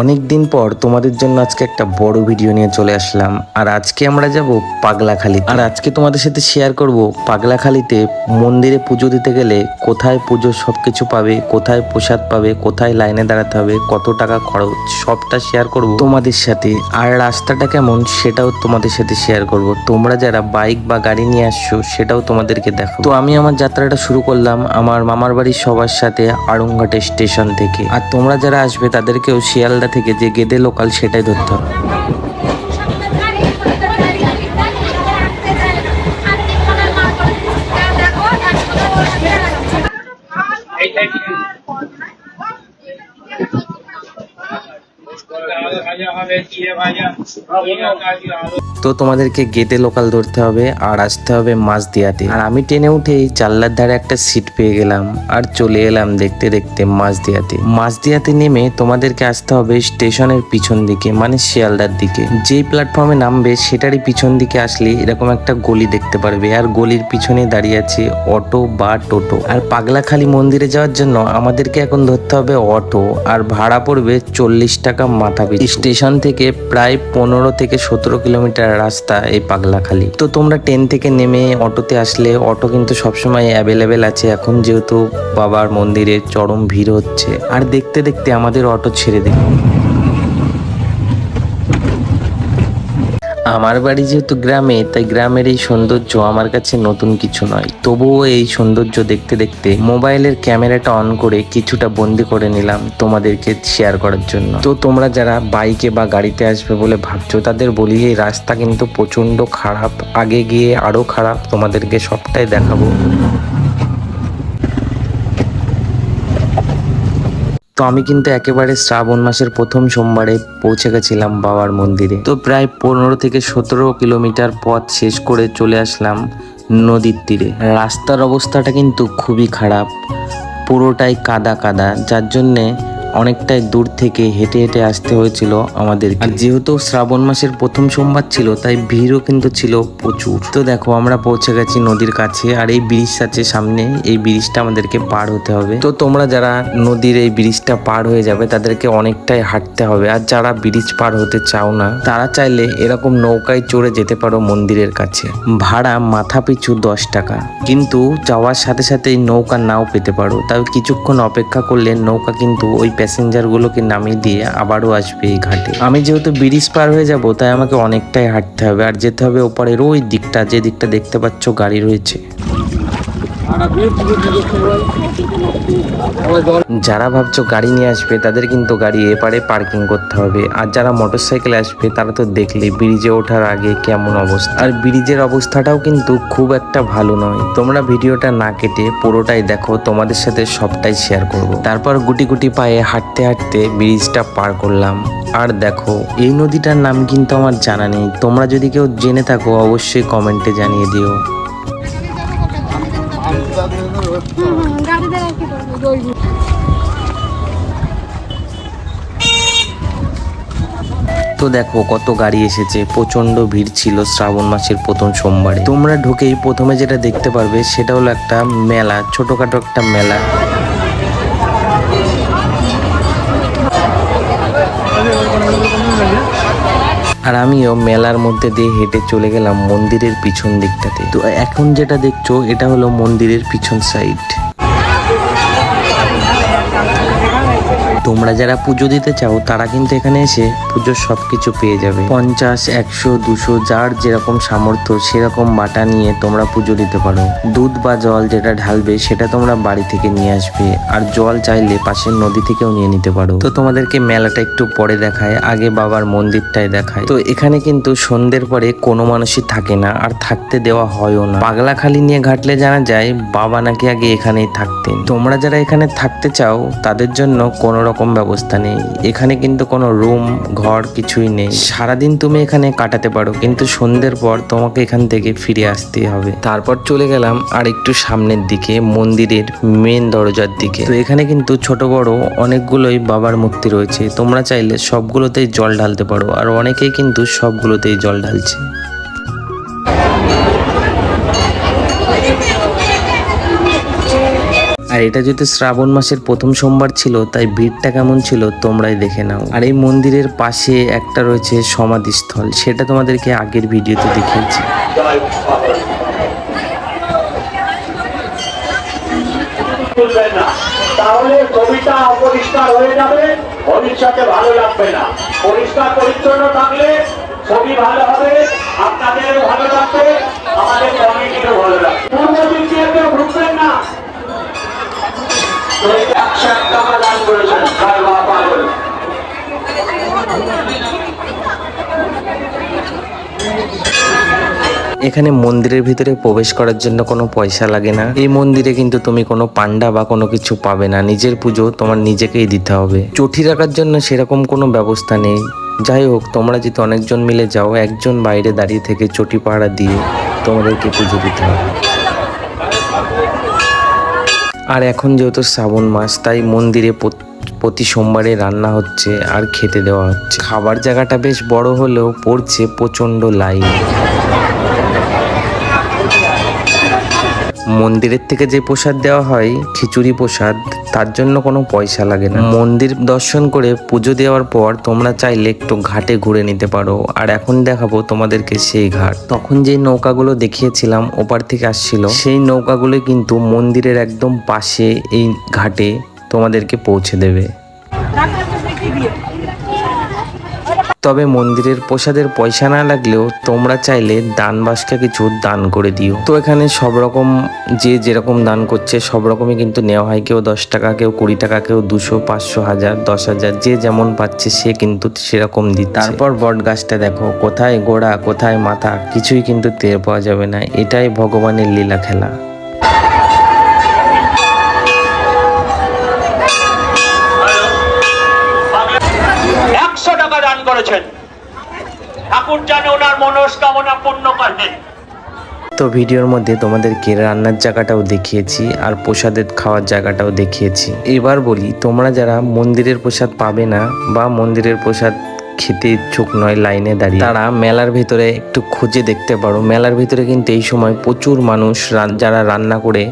অনেক দিন পর তোমাদের জন্য আজকে একটা বড় ভিডিও নিয়ে চলে আসলাম। আর আজকে আমরা যাব পাগলাখালি আর আজকে তোমাদের সাথে শেয়ার করব পাগলাখালিতে মন্দিরে পুজো দিতে গেলে কোথায় পুজো সব কিছু পাবে, কোথায় প্রসাদ পাবে, কোথায় লাইনে দাঁড়াতে হবে, কত টাকা খরচ, সবটা শেয়ার করব তোমাদের সাথে। আর রাস্তাটা কেমন সেটাও তোমাদের সাথে শেয়ার করব। তোমরা যারা বাইক বা গাড়ি নিয়ে আসছো, সেটাও তোমাদেরকে দেখো তো আমি আমার যাত্রাটা শুরু করলাম আমার মামার বাড়ির সবার সাথে আড়ংঘাটে স্টেশন থেকে। আর তোমরা যারা আসবে, তাদেরকেও শিয়ালদা থেকে যে গেদে লোকাল সেটাই ধরতে হবে তো তোমাদেরকে গেটে লোকাল ধরতে হবে, আর আসতে হবে মাঝদিয়াতে আর আমি ট্রেনে উঠেই জানলার ধারে একটা সিট পেয়ে গেলাম, আর চলে এলাম দেখতে দেখতে মাঝদিয়াতে মাঝদিয়াতে নেমে তোমাদেরকে আসতে হবে স্টেশনের পিছন দিকে মানে শিয়ালদার দিকে। যেই প্ল্যাটফর্মে নামবে, সেটারই পিছন দিকে আসলে এরকম একটা গলি দেখতে পারবে। আর গলির পিছনে দাঁড়িয়ে আছে অটো বা টোটো। আর পাগলাখালি মন্দিরে যাওয়ার জন্য আমাদেরকে এখন ধরতে হবে অটো, আর ভাড়া পড়বে চল্লিশ টাকা মাথা পিছু স্টেশন থেকে প্রায় পনেরো থেকে সতেরো কিলোমিটার রাস্তা এই পাগলাখালি। তো তোমরা ট্রেন থেকে নেমে অটোতে আসলে অটো কিন্তু সবসময় অ্যাভেলেবেল আছে। এখন যেহেতু বাবার মন্দিরে চরম ভিড় হচ্ছে। আর দেখতে দেখতে আমাদের অটো ছেড়ে দেবে আমার বাড়ি যেহেতু গ্রামে, তাই গ্রামের এই সৌন্দর্য আমার কাছে নতুন কিছু নয়। তবুও এই সৌন্দর্য দেখতে দেখতে মোবাইলের ক্যামেরাটা অন করে কিছুটা বন্দি করে নিলাম তোমাদেরকে শেয়ার করার জন্য। তো তোমরা যারা বাইকে বা গাড়িতে আসবে বলে ভাবছ, তাদের বলি এই রাস্তা কিন্তু প্রচণ্ড খারাপ। আগে গিয়ে আরও খারাপ। তোমাদেরকে সবটাই দেখাবো। তো আমি কিন্তু একেবারে শ্রাবণ মাসের প্রথম সোমবারে পৌঁছে গেছিলাম বাবার মন্দিরে। তো প্রায় পনেরো থেকে সতেরো কিলোমিটার পথ শেষ করে চলে আসলাম নদীর তীরে। রাস্তার অবস্থাটা কিন্তু খুবই খারাপ, পুরোটাই কাদা কাদা, যার জন্যে অনেকটাই দূর থেকে হেঁটে হেঁটে আসতে হয়েছিল আমাদের আর যেহেতু শ্রাবণ মাসের প্রথম সোমবার ছিল তাই ভিড়ও কিন্তু ছিল প্রচুর। তো দেখো আমরা পৌঁছে গেছি নদীর কাছে আর এই ব্রিজ আছে সামনে এই ব্রিজটা আমাদেরকে পার হতে হবে। তো তোমরা যারা নদীর এই ব্রিজটা পার হয়ে যাবে তাদেরকে অনেকটাই হাঁটতে হবে। আর যারা ব্রিজ পার হতে চাও না তারা চাইলে এরকম নৌকায় চড়ে যেতে পারো মন্দিরের কাছে। ভাড়া মাথা পিছু দশ টাকা। কিন্তু যাওয়ার সাথে সাথে এই নৌকা নাও পেতে পারো। তাই কিছুক্ষণ অপেক্ষা করলে নৌকা কিন্তু ওই প্যাসেঞ্জারগুলোকে নামিয়ে দিয়ে আবারও আসবে এই ঘাটে? আমি যেহেতু ব্রিজ পার হয়ে যাব, তাই আমাকে অনেকটাই হাঁটতে হবে। আর যেতে হবে ওপারের ওই দিকটা, যে দিকটা দেখতে পাচ্ছ গাড়ি রয়েছে। যারা ভাবছ গাড়ি নিয়ে আসবে, তাদের কিন্তু গাড়ি এপারে পার্কিং করতে হবে। আর যারা মোটরসাইকেলে আসবে, তারা তো দেখলে ব্রিজে ওঠার আগে কেমন অবস্থা। আর ব্রিজের অবস্থাটাও কিন্তু খুব একটা ভালো নয়। তোমরা ভিডিওটা না কেটে পুরোটাই দেখো, তোমাদের সাথে সবটাই শেয়ার করব। তারপর গুটি গুটি পায়ে হাঁটতে হাঁটতে ব্রিজটা পার করলাম। আর দেখো, এই নদীটার নাম কিন্তু আমার জানা নেই। তোমরা যদি কেউ জেনে থাকো, অবশ্যই কমেন্টে জানিয়ে দিও। তো দেখো কত গাড়ি এসেছে প্রচণ্ড ভিড় ছিল শ্রাবণ মাসের প্রথম সোমবারে। তোমরা ঢুকেই প্রথমে যেটা দেখতে পারবে সেটা হলো একটা মেলা, ছোটখাটো একটা মেলা। আর আমিও মেলার মধ্যে দিয়ে হেঁটে চলে গেলাম মন্দিরের পিছন দিকটাতে। তো এখন যেটা দেখছ, এটা হলো মন্দিরের পিছন সাইড তোমরা যারা পুজো দিতে চাও, তারা কিন্তু এখানে এসে পুজোর সব কিছু পেয়ে যাবে। পঞ্চাশ, একশো, দুশো, যার যেরকম সামর্থ্য, সেরকম বাটা নিয়ে তোমরা পুজো দিতে পারো। দুধ বা জল যেটা ঢালবে, সেটা তোমরা বাড়ি থেকে নিয়ে আসবে। আর জল চাইলে পাশের নদী থেকেও নিয়ে নিতে পারো। তো তোমাদেরকে মেলাটা একটু পরে দেখায়, আগে বাবার মন্দিরটাই দেখায়। তো এখানে কিন্তু সন্ধ্যের পরে কোনো মানুষই থাকে না, আর থাকতে দেওয়া হয়ও না। পাগলাখালি নিয়ে ঘাটলে জানা যায়, বাবা নাকি আগে এখানেই থাকতেন। তোমরা যারা এখানে থাকতে চাও, তাদের জন্য কোনো রকম ব্যবস্থা নেই। এখানে কিন্তু কোনো রুম, ঘর কিছুই নেই। সারাদিন তুমি এখানে কাটাতে পারো, কিন্তু সন্ধ্যের পর তোমাকে এখান থেকে ফিরে আসতে হবে। তারপর চলে গেলাম আর একটু সামনের দিকে, মন্দিরের মেন দরজার দিকে। তো এখানে কিন্তু ছোট বড় অনেকগুলোই বাবার মূর্তি রয়েছে। তোমরা চাইলে সবগুলোতেই জল ঢালতে পারো, আর অনেকেই কিন্তু সবগুলোতেই জল ঢালছে। আর এটা যেহেতু শ্রাবণ মাসের প্রথম সোমবার ছিল, তাই ভিড়টা কেমন ছিল তোমরাই দেখে নাও। আর এই মন্দিরের পাশে একটা রয়েছে সমাধিস্থল, সেটা তোমাদেরকে আগের ভিডিওতে দেখিয়েছি। তুলবেন তাহলে ছবিটা অপরিষ্কার হয়ে যাবে, ভবিষ্যতে ভালো লাগবে না। পরিষ্কার পরিচ্ছন্ন থাকলে ছবি ভালো হবে, আপনাদেরও ভালো লাগবে আমাদের কমিটিরও ভালো লাগবে। পূর্ব দিক দিয়ে কেউ ঢুকবেন না? এখানে মন্দিরের ভিতরে প্রবেশ করার জন্য কোনো পয়সা লাগে না। এই মন্দিরে কিন্তু তুমি কোনো পান্ডা বা কোনো কিছু পাবে না। নিজের পুজো তোমার নিজেকেই দিতে হবে। চটি রাখার জন্য সেরকম কোনো ব্যবস্থা নেই। যাই হোক, তোমরা যদি অনেকজন মিলে যাও, একজন বাইরে দাঁড়িয়ে থেকে চটি পাহারা দিয়ে তোমাদেরকে পুজো দিতে হবে। আর এখন যেহেতু শ্রাবণ মাস, তাই মন্দিরে প্রতি সোমবারে রান্না হচ্ছে আর খেতে দেওয়া হচ্ছে। খাবার জায়গাটা বেশ বড় হলেও পড়ছে প্রচণ্ড লাইন। মন্দিরের থেকে যে প্রসাদ দেওয়া হয় খিচুড়ি প্রসাদ তার জন্য কোনো পয়সা লাগে না। মন্দির দর্শন করে পুজো দেওয়ার পর তোমরা চাইলে একটু ঘাটে ঘুরে নিতে পারো। আর এখন দেখাবো তোমাদেরকে সেই ঘাট। তখন যে নৌকাগুলো দেখিয়েছিলাম ওপার থেকে আসছিল সেই নৌকাগুলো কিন্তু মন্দিরের একদম পাশে এই ঘাটে তোমাদেরকে পৌঁছে দেবে। তবে মন্দিরের প্রসাদের পয়সা না লাগলেও তোমরা চাইলে দান বাসকা কিছু দান করে দিও। তো এখানে সব রকম যে যেরকম দান করছে সব রকমই কিন্তু নেওয়া হয়। কেউ দশ টাকা, কেউ কুড়ি টাকা, কেউ দুশো, পাঁচশো, হাজার, দশ হাজার, যে যেমন পাচ্ছে সে কিন্তু সেরকম দিচ্ছে। তারপর বট গাছটা দেখো, কোথায় গোড়া, কোথায় মাথা, কিছুই কিন্তু টের পাওয়া যাবে না। এটাই ভগবানের লীলা খেলা। করেছেন। ঠাকুর জানে ওনার মনস্কামনা পূর্ণ করেন। তো ভিডিওর মধ্যে তোমাদেরকে রান্নার জায়গাটাও দেখিয়েছি আর প্রসাদের খাওয়ার জায়গাটাও দেখিয়েছি। এবার বলি, তোমরা যারা মন্দিরের প্রসাদ পাবে না বা মন্দিরের প্রসাদ খেতে ইচ্ছুক নয় লাইনে দাঁড়িয়ে, তারা মেলার ভিতরে একটু খুঁজে দেখতে পারো। মেলার ভিতরে কিন্তু এই সময় প্রচুর মানুষ যারা রান্না করে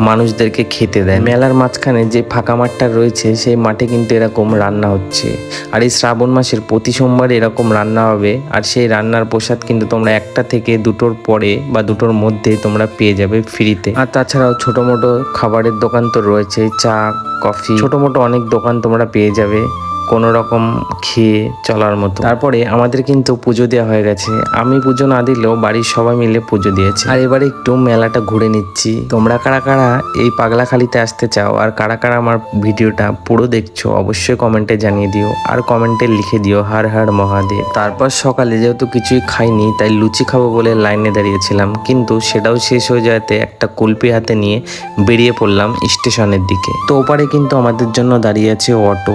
মানুষদেরকে খেতে দেয়। মেলার মাঝখানে যে ফাঁকা মাঠটা রয়েছে, সেই মাঠে কিন্তু এরকম রান্না হচ্ছে। আর এই শ্রাবণ মাসের প্রতি সোমবার এরকম রান্না হবে। আর সেই রান্নার প্রসাদ কিন্তু তোমরা একটা থেকে দুটোর পরে বা দুটোর মধ্যে তোমরা পেয়ে যাবে ফ্রিতে। আর তাছাড়াও ছোটো মোটো খাবারের দোকান তো রয়েছে, চা, কফি। ছোটো মোটো অনেক দোকান তোমরা পেয়ে যাবে। কোনো রকম খেয়ে চলার মতো। তারপরে আমাদের কিন্তু পুজো দেওয়া হয়ে গেছে। আমি পুজো না দিলেও বাড়ির সবাই মিলে পুজো দিয়েছে। আর এবারে একটু মেলাটা ঘুরে নিচ্ছি। তোমরা কারা কারা এই পাগলাখালিতে আসতে চাও আর কারা কারা আমার ভিডিওটা পুরো দেখছ, অবশ্যই কমেন্টে জানিয়ে দিও। আর কমেন্টে লিখে দিও, হার হার মহাদেব। তারপর সকালে যেহেতু কিছুই খাইনি, তাই লুচি খাব বলে লাইনে দাঁড়িয়েছিলাম। কিন্তু সেটাও শেষ হয়ে যাতে একটা কুলপি হাতে নিয়ে বেরিয়ে পড়লাম স্টেশনের দিকে। তো ওপারে কিন্তু আমাদের জন্য দাঁড়িয়ে আছে অটো।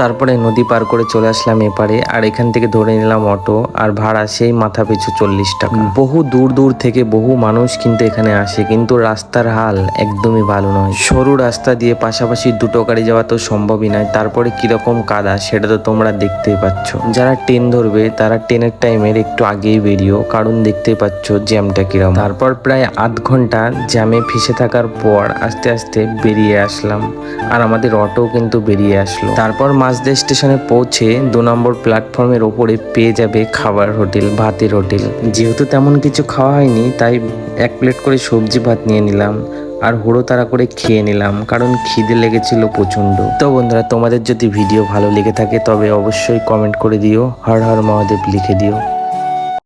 তারপরে নদী পার করে চলে আসলাম এপারে, আর এখান থেকে ধরে নিলাম অটো, আর ভাড়া সেই মাথা পিছু চল্লিশ টাকা। বহু দূর দূর থেকে বহু মানুষ কিন্তু এখানে আসে, কিন্তু রাস্তার হাল একদমই ভালো নয়। সরু রাস্তা দিয়ে পাশাপাশি দুটো গাড়ি যাওয়া তো সম্ভবই নয়, তারপরে কীরকম কাদা সেটা তো তোমরা দেখতেই পাচ্ছ। যারা ট্রেন ধরবে, তারা ট্রেনের টাইমের একটু আগেই বেরিয়েও কারণ দেখতেই পাচ্ছ জ্যামটা কীরকম তারপর প্রায় আধ ঘণ্টা জ্যামে ফেসে থাকার পর আস্তে আস্তে বেরিয়ে আসলাম, আর আমাদের অটো কিন্তু বেরিয়ে আসলো। তারপর মাঝদে স্টেশনে পৌঁছে দু নম্বর প্ল্যাটফর্মের ওপরে পেয়ে যাবে খাবার হোটেল, ভাতের হোটেল। যেহেতু তেমন কিছু খাওয়া হয়নি, তাই এক প্লেট করে সবজি ভাত নিয়ে নিলাম আর তাড়া করে খেয়ে নিলাম, কারণ খিদে লেগেছিল প্রচণ্ড তো বন্ধুরা, তোমাদের যদি ভিডিও ভালো লেগে থাকে, তবে অবশ্যই কমেন্ট করে দিও, হর হর মহাদেব লিখে দিও।